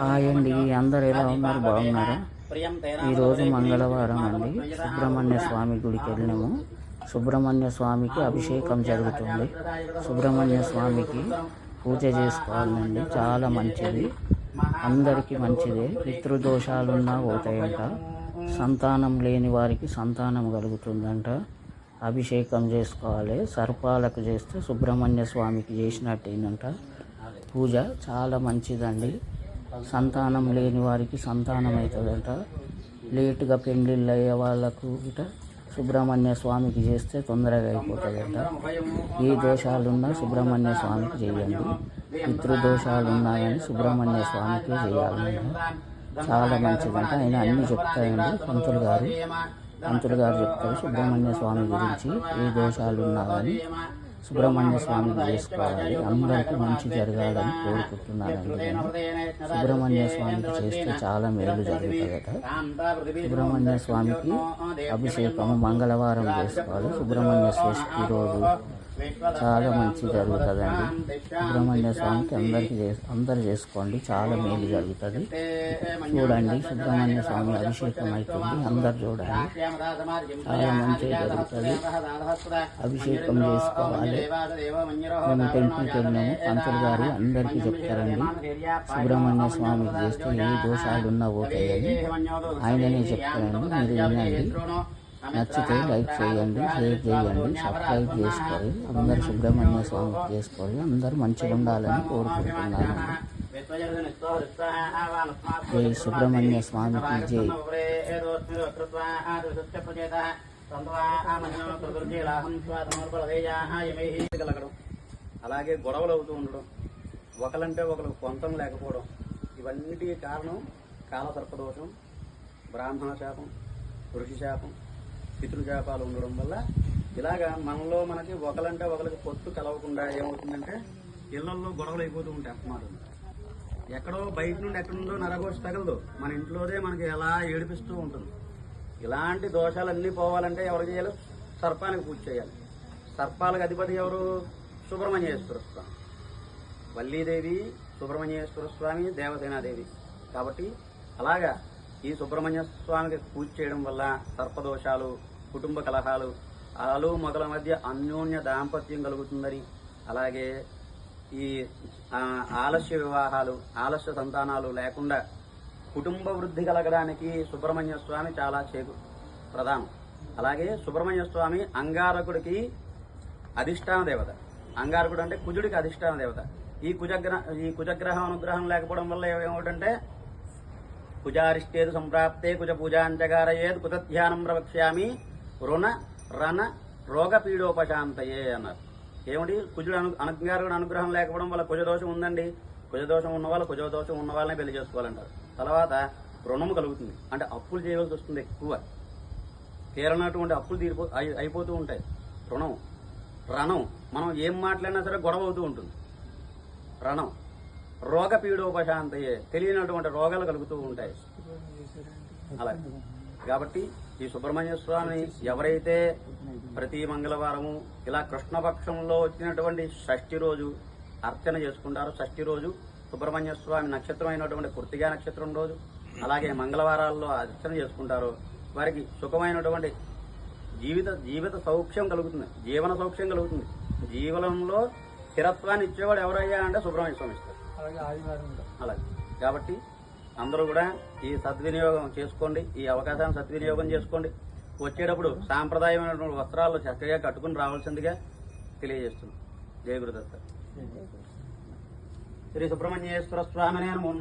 Hi అండి అందరు ఎలా ఉన్నారు? బాగున్నారా? ఈరోజు మంగళవారం అండి. సుబ్రహ్మణ్య స్వామి గుడికి వెళ్ళినాము. సుబ్రహ్మణ్య స్వామికి అభిషేకం జరుగుతుంది. సుబ్రహ్మణ్య స్వామికి పూజ చేసుకోవాలండి. చాలా మంచిది. అందరికీ మంచిదే. పితృదోషాలున్నా పోతాయంట. సంతానం లేని వారికి సంతానం కలుగుతుందంట. అభిషేకం చేసుకోవాలి. సర్పాలకు చేస్తే సుబ్రహ్మణ్య స్వామికి చేసినట్టేనంట. పూజ చాలా మంచిదండి. సంతానం లేని వారికి సంతానం అవుతుందంట లేటుగా పెళ్ళిళ్ళు అయ్యే వాళ్ళకు ఇట సుబ్రహ్మణ్య స్వామికి చేస్తే తొందరగా అయిపోతుందంట. ఏ దోషాలున్నా సుబ్రహ్మణ్య స్వామికి చేయండి. పితృదోషాలు ఉన్నాయని సుబ్రహ్మణ్య స్వామికి చేయాలి. చాలా మంచిదంట. ఆయన అన్నీ చెప్తాయండి. పంతులు గారు పంతులు గారు చెప్తారు సుబ్రహ్మణ్య స్వామి గురించి ఏ దోషాలు ఉన్నా కానీ సుబ్రహ్మణ్య స్వామిని చేసుకోవాలి. అందరికీ మంచి జరగాలని కోరుకుంటున్నానండి సుబ్రహ్మణ్య స్వామికి చేస్తే చాలా మేలు జరుగుతుందట. సుబ్రహ్మణ్య స్వామికి అభిషేకం మంగళవారం చేసుకోవాలి. సుబ్రహ్మణ్య స్వామికి రోజు చాలా మంచి జరుగుతుందండి. సుబ్రహ్మణ్య స్వామికి అందరికీ అందరు చేసుకోండి. చాలా మేలు జరుగుతుంది. చూడండి సుబ్రహ్మణ్య స్వామి అభిషేకం అవుతుంది అందరు చూడండి. చాలా మంచి జరుగుతుంది. అభిషేకం చేసుకోవాలి. మేము టెంపుల్కి వెళ్ళినాము పంతులు గారు అందరికీ చెప్తారండి. సుబ్రహ్మణ్య స్వామికి చేస్తే ఏ దోషాలు ఉన్నా పోతాయని. ఆయననే చెప్తారండి. మీరు వినండి. నచ్చితే లైక్ చేయండి షేర్ చేయండి సబ్స్క్రైబ్ చేసుకోవాలి అందరు సుబ్రహ్మణ్య స్వామికి చేసుకోవాలి అందరూ మంచిగా ఉండాలని కోరుకుంటున్నాను. జై సుబ్రహ్మణ్య స్వామికి జై. అలాగే గొడవలు అవుతూ ఉండడం ఒకలంటే ఒకరు పొంతం లేకపోవడం ఇవన్నిటికీ కారణం కాలసర్పదోషం బ్రాహ్మణ శాపం ఋషి శాపం పితృశాపాలు ఉండడం వల్ల ఇలాగా మనలో మనకి ఒకలంటే ఒకరికి పొత్తు కలవకుండా ఏమవుతుందంటే ఇళ్ళలో గొడవలు అయిపోతూ ఉంటాయి అస్తమాటు ఎక్కడో బయట నుండి ఎక్కడ నుండో నరగోషి తగలదు. మన ఇంట్లోనే మనకి ఎలా ఏడిపిస్తూ ఉంటుంది. ఇలాంటి దోషాలన్నీ పోవాలంటే ఎవరు చేయాలి? సర్పానికి పూజ చేయాలి. సర్పాలకు అధిపతి ఎవరు? సుబ్రహ్మణ్యేశ్వర స్వామి. వల్లీదేవి సుబ్రహ్మణ్యేశ్వర స్వామి దేవసేనాదేవి. కాబట్టి అలాగా ఈ సుబ్రహ్మణ్య స్వామికి పూజ చేయడం వల్ల సర్పదోషాలు కుటుంబ కలహాలు అలలు మొదల మధ్య అన్యోన్య దాంపత్యం కలుగుతుందని. అలాగే ఈ ఆలస్య వివాహాలు ఆలస్య సంతానాలు లేకుండా కుటుంబ వృద్ధి కలగడానికి సుబ్రహ్మణ్య స్వామి చాలా చేకు ప్రధానం. అలాగే సుబ్రహ్మణ్య స్వామి అంగారకుడికి అధిష్టాన దేవత. అంగారకుడు అంటే కుజుడికి అధిష్టాన దేవత. ఈ కుజగ్రహ ఈ కుజగ్రహం అనుగ్రహం లేకపోవడం వల్ల ఏమవుతుంటే కుజారిష్టేదు సంప్రాప్తే కుజ పూజాంచగారయేద్ కుతధ్యానం ప్రవక్ష్యామి రుణ రణ రోగపీడోపశాంతయే అన్నారు ఏమిటి కుజుడు అను అనుగ్రహం అనుగ్రహం లేకపోవడం వల్ల కుజదోషం ఉందండి? కుజదోషం ఉన్న వాళ్ళు కుజదోషం ఉన్న వాళ్ళని పెళ్ళి చేసుకోవాలంటారు. తర్వాత రుణము కలుగుతుంది. అంటే అప్పులు చేయవలసి వస్తుంది ఎక్కువ. తీరనటువంటి అప్పులు తీరిపో అయిపోతూ ఉంటాయి. రుణం రణం మనం ఏం మాట్లాడినా సరే గొడవ అవుతూ ఉంటుంది. రణం రోగ పీడోపశాంతయే తెలియనటువంటి రోగాలు కలుగుతూ ఉంటాయి. అలా. కాబట్టి ఈ సుబ్రహ్మణ్య స్వామిని ఎవరైతే ప్రతి మంగళవారము ఇలా కృష్ణపక్షంలో వచ్చినటువంటి షష్ఠి రోజు అర్చన చేసుకుంటారో షష్ఠి రోజు సుబ్రహ్మణ్య స్వామి నక్షత్రం అయినటువంటి కృతిగా నక్షత్రం రోజు అలాగే మంగళవారాల్లో అర్చన చేసుకుంటారో వారికి సుఖమైనటువంటి జీవిత జీవిత సౌఖ్యం కలుగుతుంది జీవన సౌఖ్యం కలుగుతుంది. జీవనంలో స్థిరత్వాన్ని ఇచ్చేవాడు ఎవరయ్యా అంటే సుబ్రహ్మణ్య స్వామి. ఇస్తారు అలాగే కాబట్టి అందరూ కూడా ఈ సద్వినియోగం చేసుకోండి ఈ అవకాశాన్ని సద్వినియోగం చేసుకోండి. వచ్చేటప్పుడు సాంప్రదాయమైనటువంటి వస్త్రాలు చక్కగా కట్టుకుని రావాల్సిందిగా తెలియజేస్తున్నాం. జయ గురుదత్త. శ్రీ సుబ్రహ్మణ్యేశ్వర స్వామినే నమో.